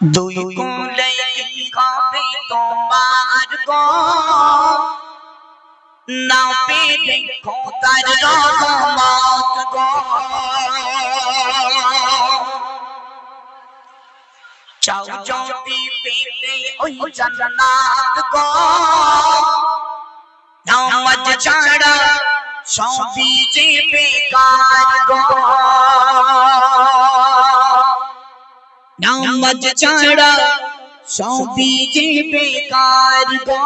দুই কুলে কি হবে তোমার গো না পেলে খোদার রহমত গো চাও যদি পেতে ওই জান্নাত গো নামাজ ছাড়া সবই যে বেকার গো নামাজ ছাড়া সবই যে বেকার গো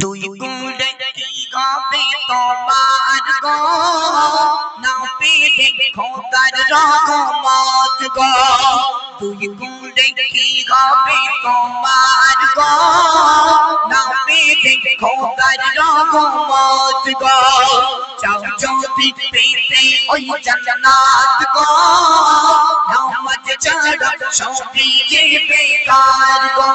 দুই গুণে কি গাবে তোমার গো না পেলে খোদার রহমত গো দুই গুণে কি গাবে তোমার গো না পেলে খোদার রহমত গো পেতে ওই জান্নাত গো। নামাজ ছাড়া সবই যে বেকার গো।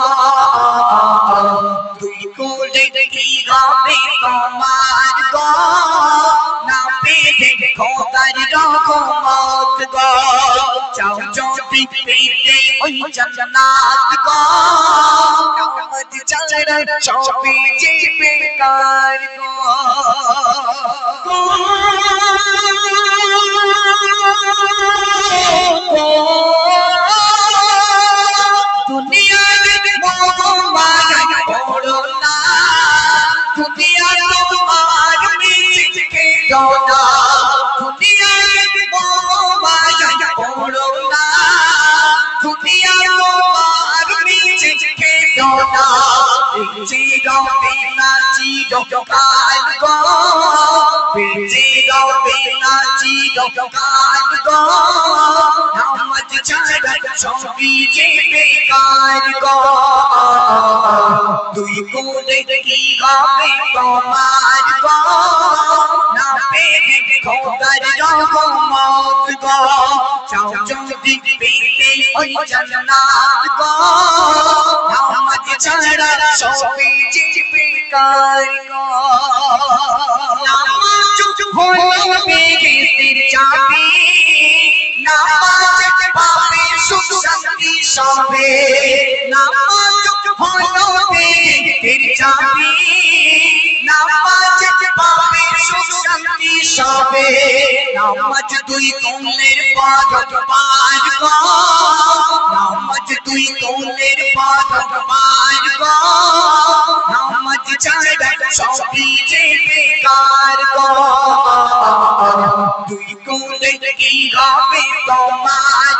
দুই কোলে কি গাবে তোমার গো? না পেলে খোদার রহমত গো। চাও যদি পেতে দুই কোলে কি গাবে তোমার গো না পেলে খোদার রহমত গো চাও যদি পেতে ওই জান্নাত গো নামাজ ছাড়া সবই যে বেকার গো নামাজ হলো নামাজ পাবে সুখ শান্তি সবে নামাজ দুই কৌলের পার গো। নামাজ দুই কৌলের পার গো। নামাজ ছাড়া সবই যে বেকার দুই কোলে কি হবে তোমার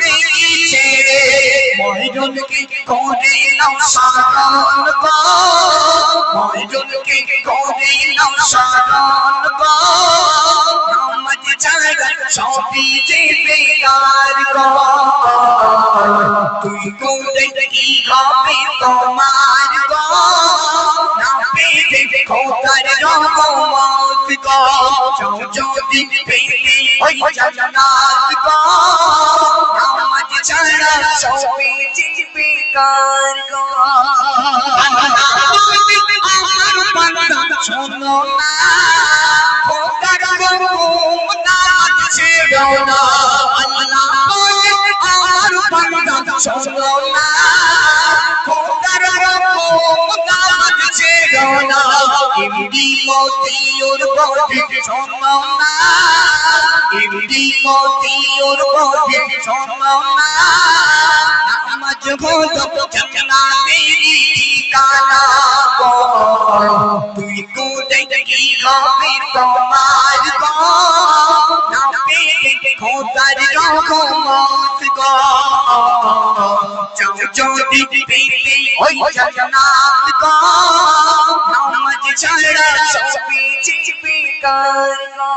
বানবে ছেড়ে ময়ূরকে করে নাও সারণ গো ময়ূরকে করে নাও সারণ গো নামাজ ছাড়া সবই যে বেকার গো তুই কোলে কি গাবে তোমার গো না পেলে খোদার রহমত গো নামাজ ছাড়া সবই যে বেকার গো। আমার বান্দা শোনো না। খোদার হুকুম ছেড়ো না। আল্লাহ বলে আমার বান্দা শোনো না। খোদার হুকুম নামাজ ছেড়ো না। এমডি মতিউর বলে শোনো না এমডি মতিউর বলে শোনো না নামাজ ঠিকানা তুই কি হবে তোমার গো না পেতে ওই জান্নাত গো সবই বেকার গো